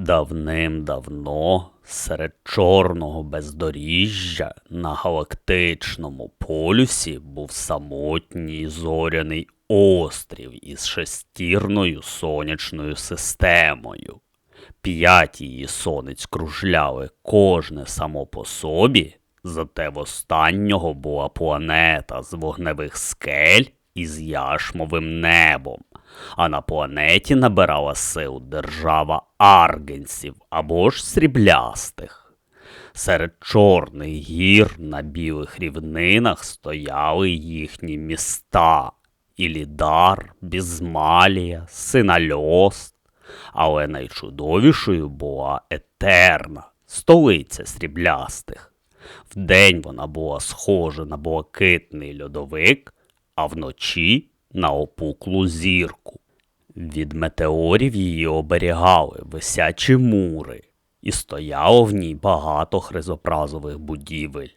Давним-давно серед чорного бездоріжжя на галактичному полюсі був самотній зоряний острів із шестірною сонячною системою. П'ять її сонець кружляли кожне само по собі, зате в останнього була планета з вогневих скель із яшмовим небом, а на планеті набирала сил держава аргенсів або ж сріблястих. Серед чорних гір на білих рівнинах стояли їхні міста Ілідар, Бізмалія, Синальост, але найчудовішою була Етерна, столиця сріблястих. Вдень вона була схожа на блакитний льодовик, а вночі на опуклу зірку. Від метеорів її оберігали висячі мури, і стояло в ній багато хризопразових будівель,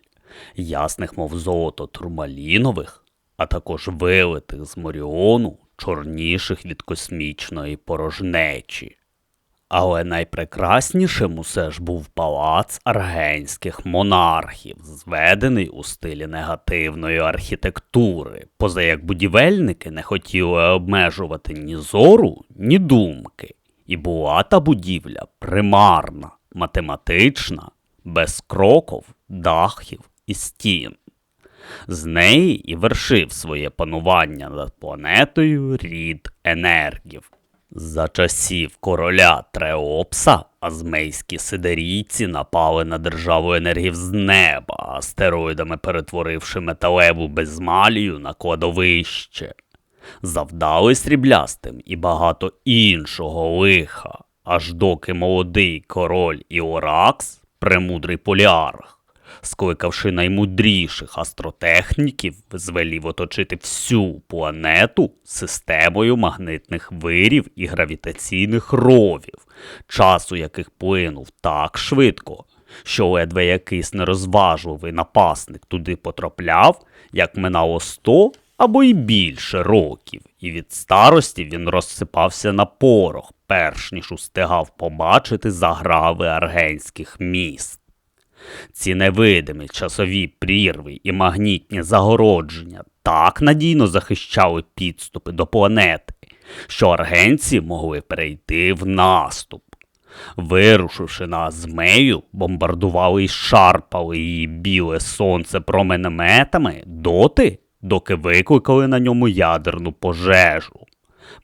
ясних, мов золото турмалінових, а також вилитих з Моріону, чорніших від космічної порожнечі. Але найпрекраснішим усе ж був палац аргенських монархів, зведений у стилі негативної архітектури, поза як будівельники не хотіли обмежувати ні зору, ні думки. І була та будівля примарна, математична, без кроков, дахів і стін. З неї і вершив своє панування над планетою рід енергів. За часів короля Треопса азмейські сидерійці напали на державу енергів з неба, астероїдами перетворивши металеву безмалію на кладовище. Завдали сріблястим і багато іншого лиха, аж доки молодий король Іоракс, премудрий поліарх, скликавши наймудріших астротехніків, звелів оточити всю планету системою магнитних вирів і гравітаційних ровів, часу яких плинув так швидко, що ледве якийсь нерозважливий напасник туди потрапляв, як минало сто або й більше років, і від старості він розсипався на порох, перш ніж устигав побачити заграви аргенських міст. Ці невидимі часові прірви і магнітні загородження так надійно захищали підступи до планети, що аргенці могли перейти в наступ. Вирушивши на Азмею, бомбардували і шарпали її біле сонце променеметами доти, доки викликали на ньому ядерну пожежу.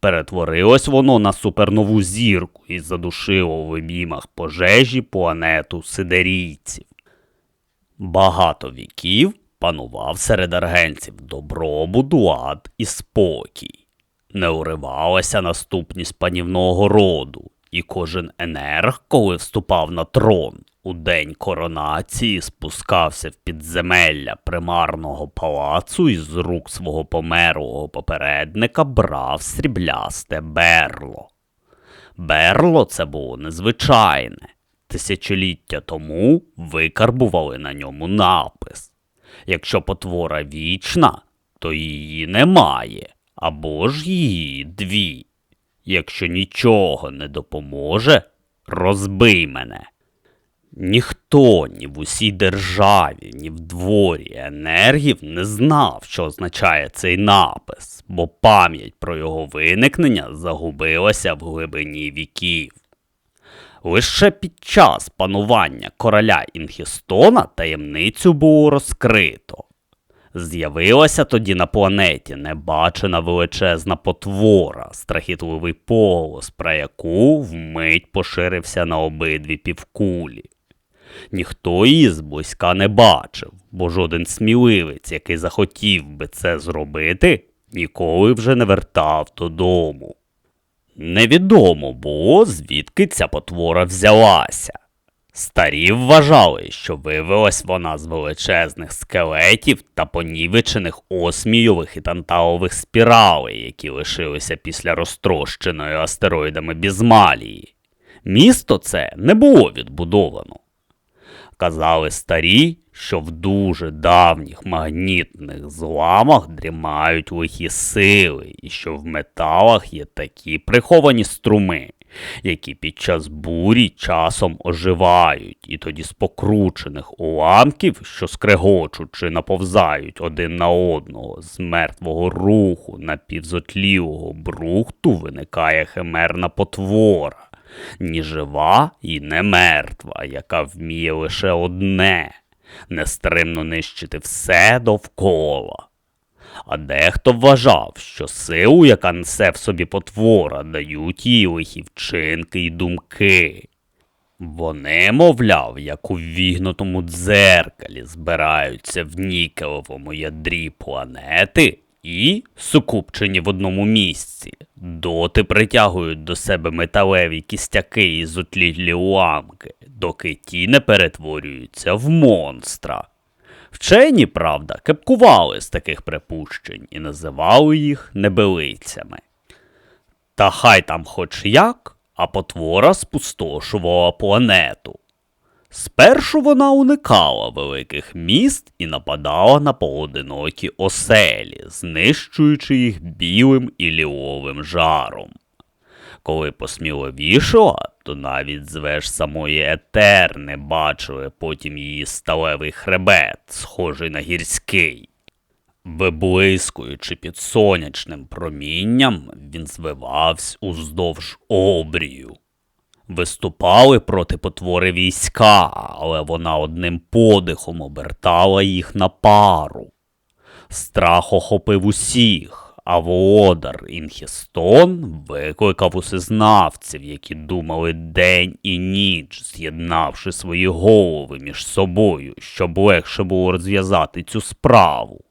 Перетворилось воно на супернову зірку і задушило в обіймах пожежі планету сидерійців. Багато віків панував серед аргенців добробут, лад і спокій. Не уривалася наступність панівного роду, і кожен енерг, коли вступав на трон, у день коронації спускався в підземелля примарного палацу і з рук свого померлого попередника брав сріблясте берло. Берло це було незвичайне. Тисячоліття тому викарбували на ньому напис. Якщо потвора вічна, то її немає, або ж її дві. Якщо нічого не допоможе, розбий мене. Ніхто ні в усій державі, ні в дворі енергів не знав, що означає цей напис, бо пам'ять про його виникнення загубилася в глибині віків. Лише під час панування короля Інхістона таємницю було розкрито. З'явилася тоді на планеті небачена величезна потвора, страхітливий полос, про яку вмить поширився на обидві півкулі. Ніхто її зблизька не бачив, бо жоден сміливець, який захотів би це зробити, ніколи вже не вертав додому. Невідомо було, звідки ця потвора взялася. Старі вважали, що вивелась вона з величезних скелетів та понівечених осмійових і танталових спіралей, які лишилися після розтрощеної астероїдами Бізмалії. Місто це не було відбудовано. Казали старі, що в дуже давніх магнітних зламах дрімають лихі сили, і що в металах є такі приховані струми, які під час бурі часом оживають, і тоді з покручених уламків, що скрегочуть наповзають один на одного, з мертвого руху напівзотлілого брухту виникає химерна потвора, ні жива і не мертва, яка вміє лише одне нестримно нищити все довкола. А дехто вважав, що силу, яка несе в собі потвора, дають їй лихі вчинки й думки. Вони, мовляв, як у вігнутому дзеркалі збираються в нікелевому ядрі планети і, сукупчені в одному місці, доти притягують до себе металеві кістяки і зотлілі уламки, доки ті не перетворюються в монстра. Вчені, правда, кепкували з таких припущень і називали їх небелицями. Та хай там хоч як, а потвора спустошувала планету. Спершу вона уникала великих міст і нападала на поодинокі оселі, знищуючи їх білим і ліловим жаром. Коли посміловішала, то навіть звеш самої Етер не бачили потім її сталевий хребет, схожий на гірський. Виблискуючи під сонячним промінням, він звивався уздовж обрію. Виступали проти потвори війська, але вона одним подихом обертала їх на пару. Страх охопив усіх, а володар Інхістон викликав усезнавців, які думали день і ніч, з'єднавши свої голови між собою, щоб легше було розв'язати цю справу.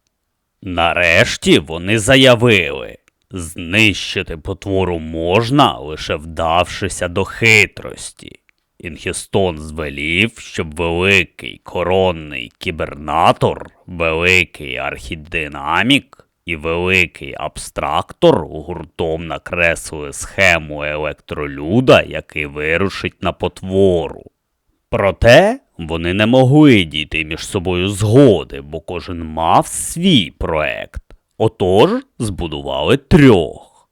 Нарешті вони заявили, знищити потвору можна, лише вдавшися до хитрості. Інхістон звелів, щоб великий коронний кібернатор, великий архідинамік і великий абстрактор гуртом накреслили схему електролюда, який вирушить на потвору. Проте вони не могли дійти між собою згоди, бо кожен мав свій проект. Отож збудували трьох.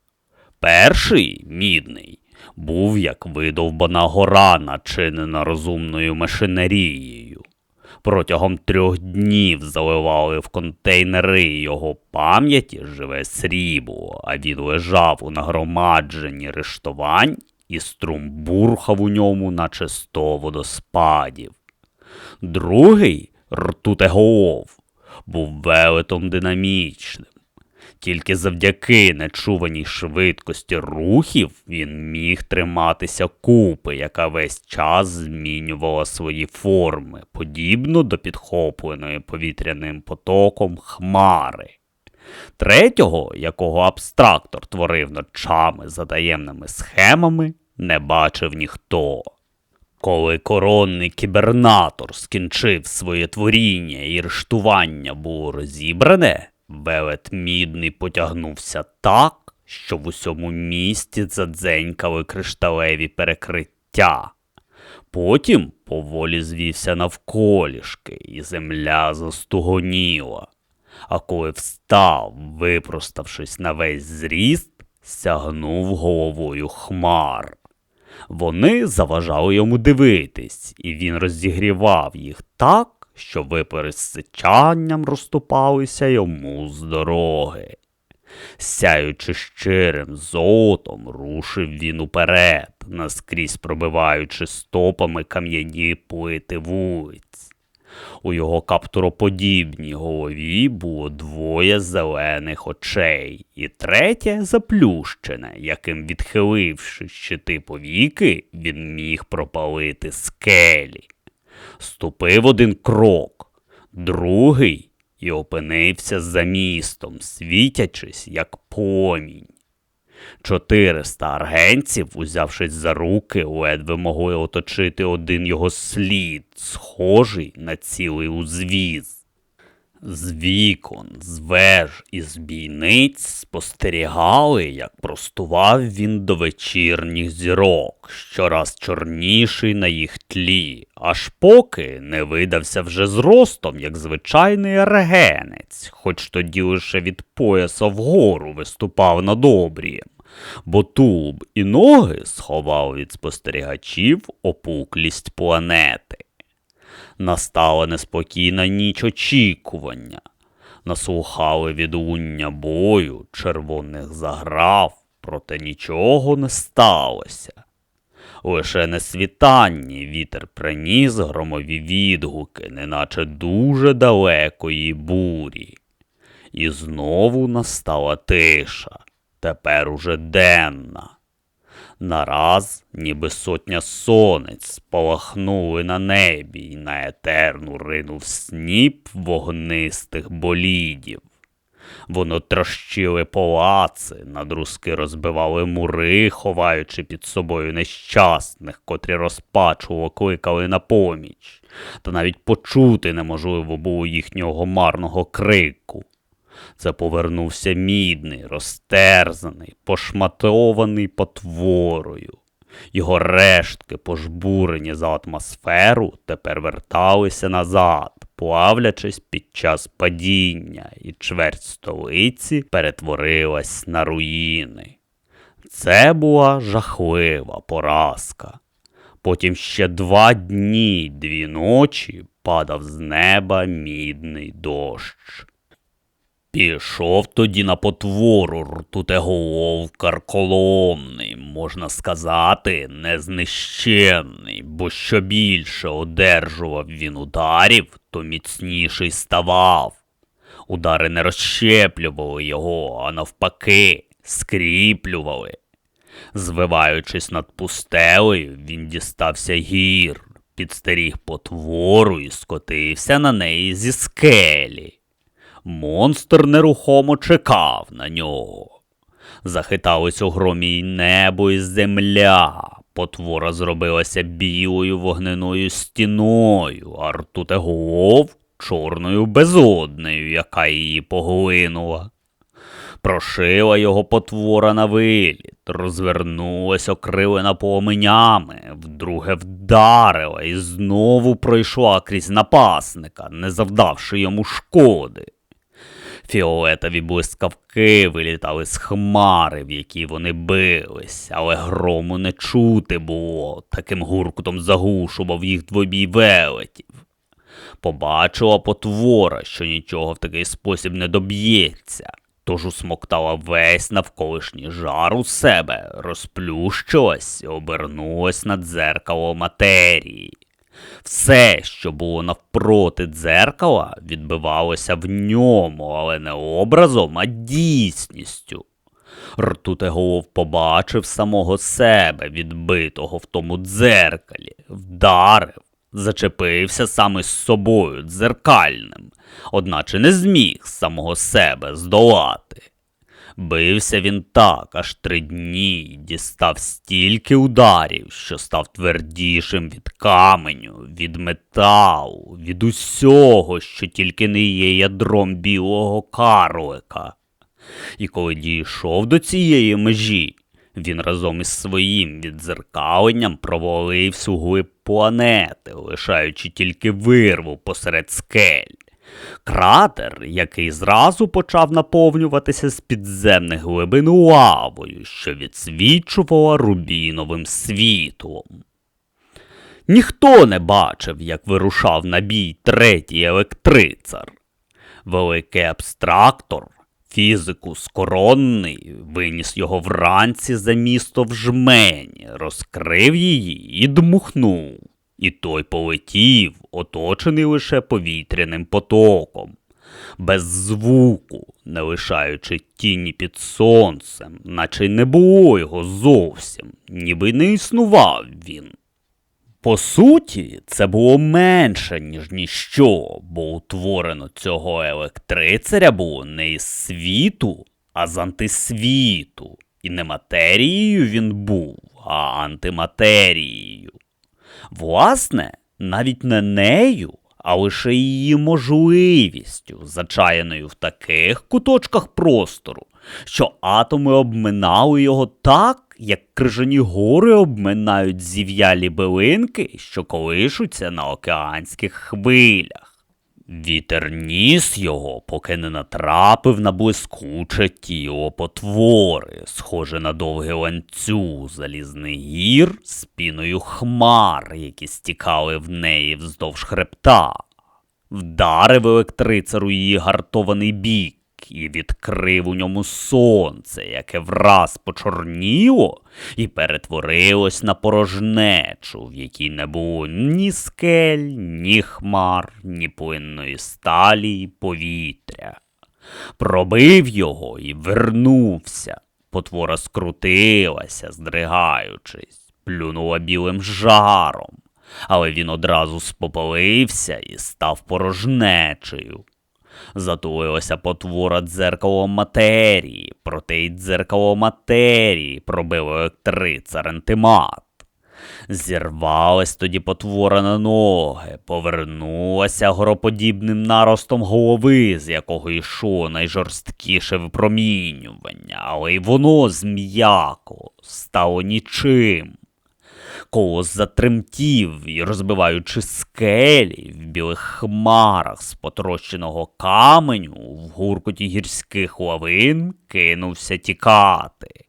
Перший мідний був як видовбана гора, начинена розумною машинерією. Протягом трьох днів заливали в контейнери його пам'яті живе срібло, а він лежав у нагромадженні рештувань, і струм бурхав у ньому, наче сто водоспадів. Другий ртутеголов був велетом динамічним. Тільки завдяки нечуваній швидкості рухів він міг триматися купи, яка весь час змінювала свої форми, подібно до підхопленої повітряним потоком хмари. Третього, якого абстрактор творив ночами за таємними схемами, не бачив ніхто. Коли коронний кібернатор скінчив своє творіння і рештування було розібране, велет мідний потягнувся так, що в усьому місті задзенькали кришталеві перекриття. Потім поволі звівся навколішки, і земля застугоніла. А коли встав, випроставшись на весь зріст, сягнув головою хмар. Вони заважали йому дивитись, і він розігрівав їх так, що випари з сичанням розступалися йому з дороги. Сяючи щирим золотом, рушив він уперед, наскрізь пробиваючи стопами кам'яні плити вулиць. У його каптуроподібній голові було двоє зелених очей, і третє заплющене, яким, відхиливши щити повіки, він міг пропалити скелі. Ступив один крок, другий і опинився за містом, світячись, як помінь. Чотириста аргенців, узявшись за руки, ледве могли оточити один його слід, схожий на цілий узвіз. З вікон, з веж і з бійниць спостерігали, як простував він до вечірніх зірок, щораз чорніший на їх тлі, аж поки не видався вже зростом, як звичайний ергенець, хоч тоді лише від пояса вгору виступав над обрієм, бо тулуб і ноги сховав від спостерігачів опуклість планети. Настала неспокійна ніч очікування. Наслухали відлуння бою, червоних заграв, проте нічого не сталося. Лише на світанні вітер приніс громові відгуки, неначе дуже далекої бурі. І знову настала тиша, тепер уже денна. Нараз, ніби сотня сонець спалахнули на небі, і на етерну ринув сніп вогнистих болідів. Воно трощили палаци, надрузки розбивали мури, ховаючи під собою нещасних, котрі розпачливо кликали на поміч, та навіть почути неможливо було їхнього марного крику. Це повернувся мідний, розтерзаний, пошматований потворою. Його рештки, пожбурені за атмосферу, тепер верталися назад, плавлячись під час падіння, і чверть столиці перетворилась на руїни. Це була жахлива поразка. Потім ще два дні, й дві ночі падав з неба мідний дощ. Пішов тоді на потвору ртутеголов карколомний, можна сказати, незнищенний, бо що більше одержував він ударів, то міцніший ставав. Удари не розщеплювали його, а навпаки, скріплювали. Звиваючись над пустелею, він дістався гір, підстеріг потвору і скотився на неї зі скелі. Монстр нерухомо чекав на нього. Захитались у громі й небо і земля. Потвора зробилася білою вогненою стіною, а ртутеголов чорною безоднею, яка її поглинула. Прошила його потвора на виліт, розвернулась окривена поменями, вдруге вдарила і знову пройшла крізь напасника, не завдавши йому шкоди. Фіолетові блискавки вилітали з хмари, в якій вони бились, але грому не чути було, таким гуркутом загушував їх двобій велетів. Побачила потвора, що нічого в такий спосіб не доб'ється, тож усмоктала весь навколишній жар у себе, розплющилась і обернулась на дзеркало матерії. Все, що було навпроти дзеркала, відбивалося в ньому, але не образом, а дійсністю. Ртутеголов побачив самого себе, відбитого в тому дзеркалі, вдарив, зачепився саме з собою дзеркальним, одначе не зміг самого себе здолати. Бився він так аж три дні дістав стільки ударів, що став твердішим від каменю, від металу, від усього, що тільки не є ядром білого карлика. І коли дійшов до цієї межі, він разом із своїм відзеркаленням провалився у глиб планети, лишаючи тільки вирву посеред скель. Кратер, який зразу почав наповнюватися з підземних глибин лавою, що відсвічувала рубіновим світлом. Ніхто не бачив, як вирушав на бій третій електрицар. Великий абстрактор, фізикус коронний, виніс його вранці за місто в жмені, розкрив її і дмухнув. І той полетів, оточений лише повітряним потоком, без звуку, не лишаючи тіні під сонцем, наче й не було його зовсім, ніби не існував він. По суті, це було менше, ніж ніщо, бо утворено цього електрицаря було не із світу, а з антисвіту. І не матерією він був, а антиматерією. Власне, навіть не нею, а лише її можливістю, зачаяною в таких куточках простору, що атоми обминали його так, як крижані гори обминають зів'ялі билинки, що колишуться на океанських хвилях. Вітер ніс його, поки не натрапив на блискуче тіло потвори, схоже на довгий ланцюг залізний гір з піною хмар, які стікали в неї вздовж хребта. Вдарив електрицару її гартований бік і відкрив у ньому сонце, яке враз почорніло і перетворилось на порожнечу, в якій не було ні скель, ні хмар, ні плинної сталі й повітря. Пробив його і вернувся. Потвора скрутилася, здригаючись, плюнула білим жаром, але він одразу спопалився і став порожнечею. Затулилося потвора дзеркало матерії, проте й дзеркало матерії пробило електрицар антимат. Зірвалась тоді потвора на ноги, повернулася гороподібним наростом голови, з якого йшло найжорсткіше випромінювання, але й воно зм'яко стало нічим. Колос затремтів і, розбиваючи скелі в білих хмарах з потрощеного каменю, в гуркоті гірських лавин кинувся тікати,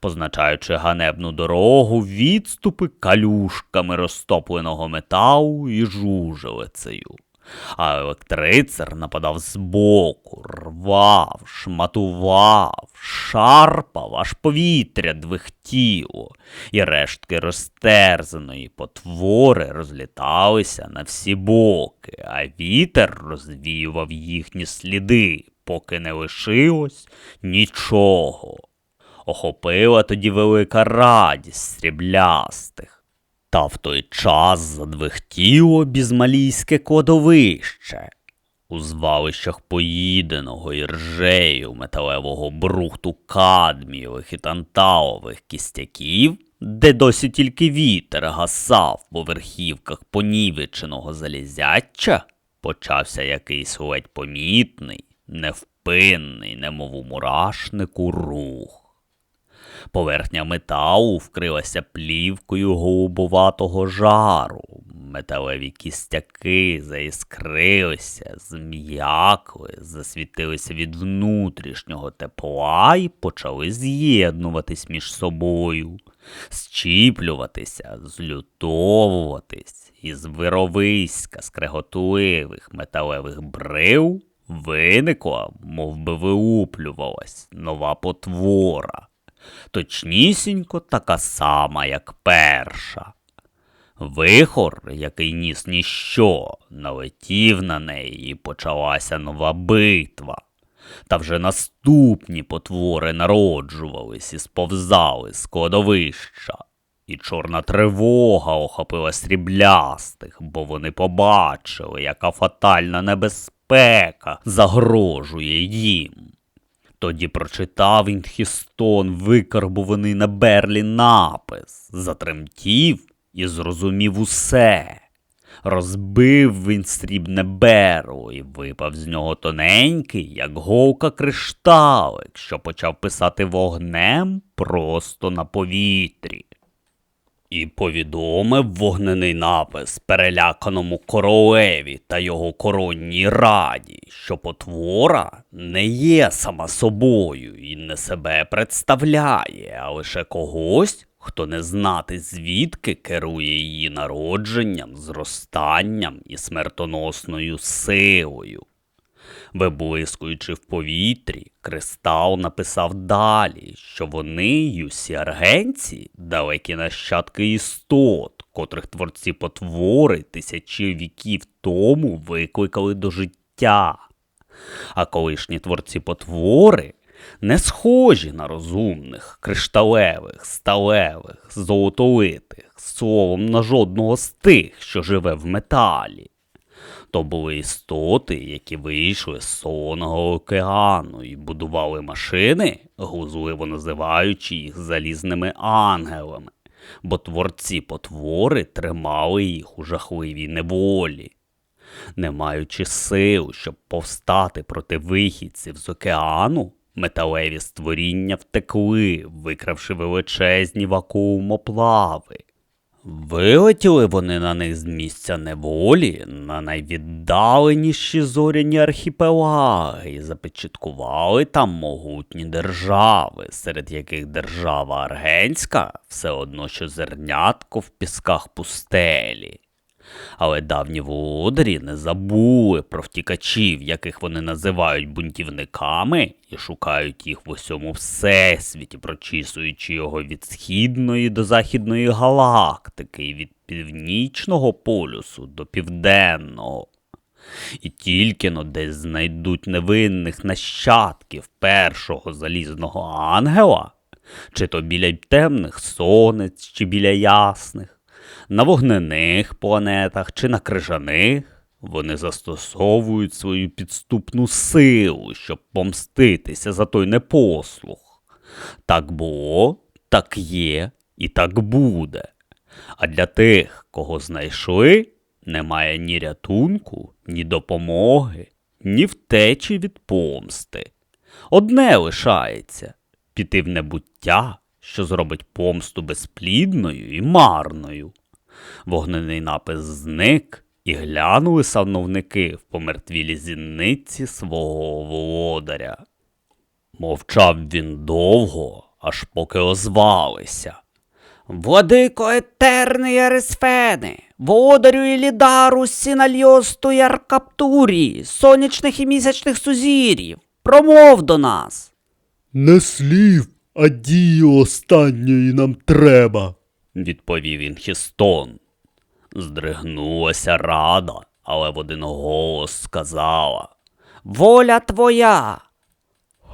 позначаючи ганебну дорогу відступи калюшками розтопленого металу і жужелицею. А електрицар нападав збоку, рвав, шматував, шарпав, аж повітря двихтіло, і рештки розтерзаної потвори розліталися на всі боки, а вітер розвіював їхні сліди, поки не лишилось нічого. Охопила тоді велика радість сріблястих. Та в той час задвихтіло бізмалійське кладовище. У звалищах поїденого і ржею металевого брухту кадмієвих і танталових кістяків, де досі тільки вітер гасав по верхівках понівеченого залізяча, почався якийсь ледь помітний, невпинний, немов у мурашнику рух. Поверхня металу вкрилася плівкою голубоватого жару. Металеві кістяки заіскрилися, зм'якли, засвітилися від внутрішнього тепла і почали з'єднуватись між собою, зчіплюватися, злютовуватись, із вировиська скреготливих металевих брив виникла, мов би вилуплювалась нова потвора точнісінько така сама, як перша. Вихор, який ніс ніщо, налетів на неї і почалася нова битва. Та вже наступні потвори народжувались і сповзали з кладовища, і чорна тривога охопила сріблястих, бо вони побачили, яка фатальна небезпека загрожує їм. Тоді прочитав Інхістон викарбуваний на берлі напис, затремтів і зрозумів усе. Розбив він срібне берло і випав з нього тоненький, як говка кришталик, що почав писати вогнем просто на повітрі і повідомив вогнений напис переляканому королеві та його коронній раді, що потвора не є сама собою і не себе представляє, а лише когось, хто не знати звідки керує її народженням, зростанням і смертоносною силою. Виблискуючи в повітрі, кристал написав далі, що вони, юсі аргенці, далекі нащадки істот, котрих творці потвори тисячі віків тому викликали до життя. А колишні творці потвори не схожі на розумних, кришталевих, сталевих, золотолитих, словом на жодного з тих, що живе в металі. То були істоти, які вийшли з солоного океану і будували машини, глузливо називаючи їх залізними ангелами, бо творці потвори тримали їх у жахливій неволі. Не маючи сил, щоб повстати проти вихідців з океану, металеві створіння втекли, викравши величезні вакуумоплави. Вилетіли вони на них з місця неволі на найвіддаленіші зоряні архіпелаги і започаткували там могутні держави, серед яких держава Аргенська все одно що зернятко в пісках пустелі. Але давні володарі не забули про втікачів, яких вони називають бунтівниками, і шукають їх в усьому всесвіті, прочісуючи його від східної до західної галактики, і від північного полюсу до південного. І тільки но десь знайдуть невинних нащадків першого залізного ангела, чи то біля темних сонець, чи біля ясних, на вогнених планетах чи на крижаних, вони застосовують свою підступну силу, щоб помститися за той непослух. Так було, так є і так буде. А для тих, кого знайшли, немає ні рятунку, ні допомоги, ні втечі від помсти. Одне лишається піти в небуття, що зробить помсту безплідною і марною. Вогнений напис зник, і глянули сановники в помертвілі зіниці свого володаря. Мовчав він довго, аж поки озвалися. Владико етерний Арисфени, володарю Ілідару, Сінальйосту і Аркаптурі, сонячних і місячних сузір'їв, промов до нас. Не слів, а дії останньої нам треба. відповів Інхістон. Здригнулася рада, але в один голос сказала Воля твоя,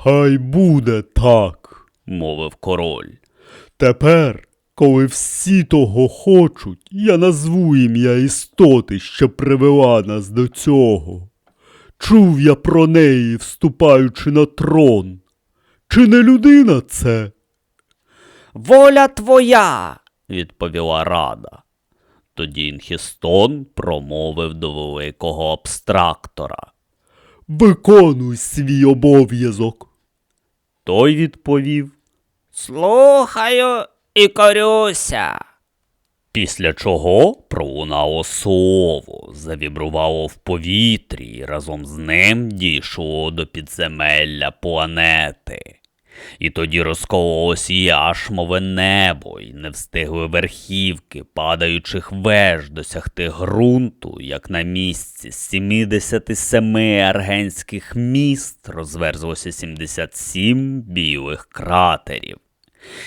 Хай буде так. мовив король. Тепер, коли всі того хочуть, я назву ім'я істоти, що привела нас до цього. Чув я про неї, вступаючи на трон. Чи не людина це? Воля твоя, відповіла рада. Тоді Інхістон промовив до великого абстрактора. Виконуй свій обов'язок. Той відповів Слухаю і корюся. Після чого пролунало слово, завібрувало в повітрі, і разом з ним дійшло до підземелля планети. І тоді розкололось яшмове небо, і не встигли верхівки падаючих веж досягти ґрунту, як на місці 77 аргенських міст розверзлося 77 білих кратерів.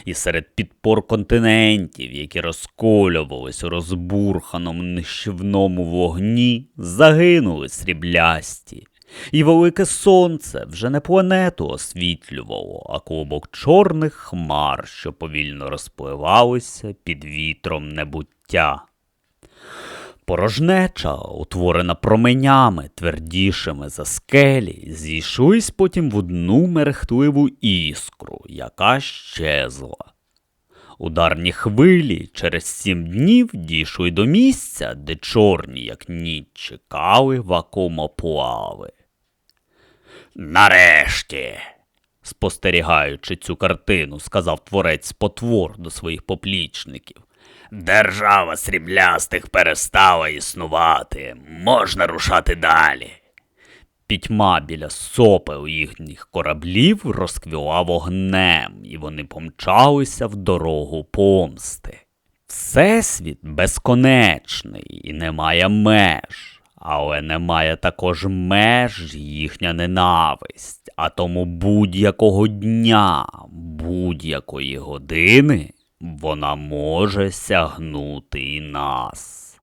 І серед підпор континентів, які розколювались у розбурханому нищівному вогні, загинули сріблясті. І велике сонце вже не планету освітлювало, а клубок чорних хмар, що повільно розпливалися під вітром небуття. Порожнеча, утворена променями, твердішими за скелі, зійшлись потім в одну мерехтливу іскру, яка щезла. Ударні хвилі через сім днів дійшли до місця, де чорні, як ніч, чекали вакуумоплави. Нарешті, спостерігаючи цю картину, сказав творець потвор до своїх поплічників. Держава сріблястих перестала існувати, можна рушати далі. Пітьма біля сопел їхніх кораблів розквіла вогнем, і вони помчалися в дорогу помсти. Всесвіт безконечний і немає меж, але немає також меж їхня ненависть, а тому будь-якого дня, будь-якої години вона може сягнути і нас.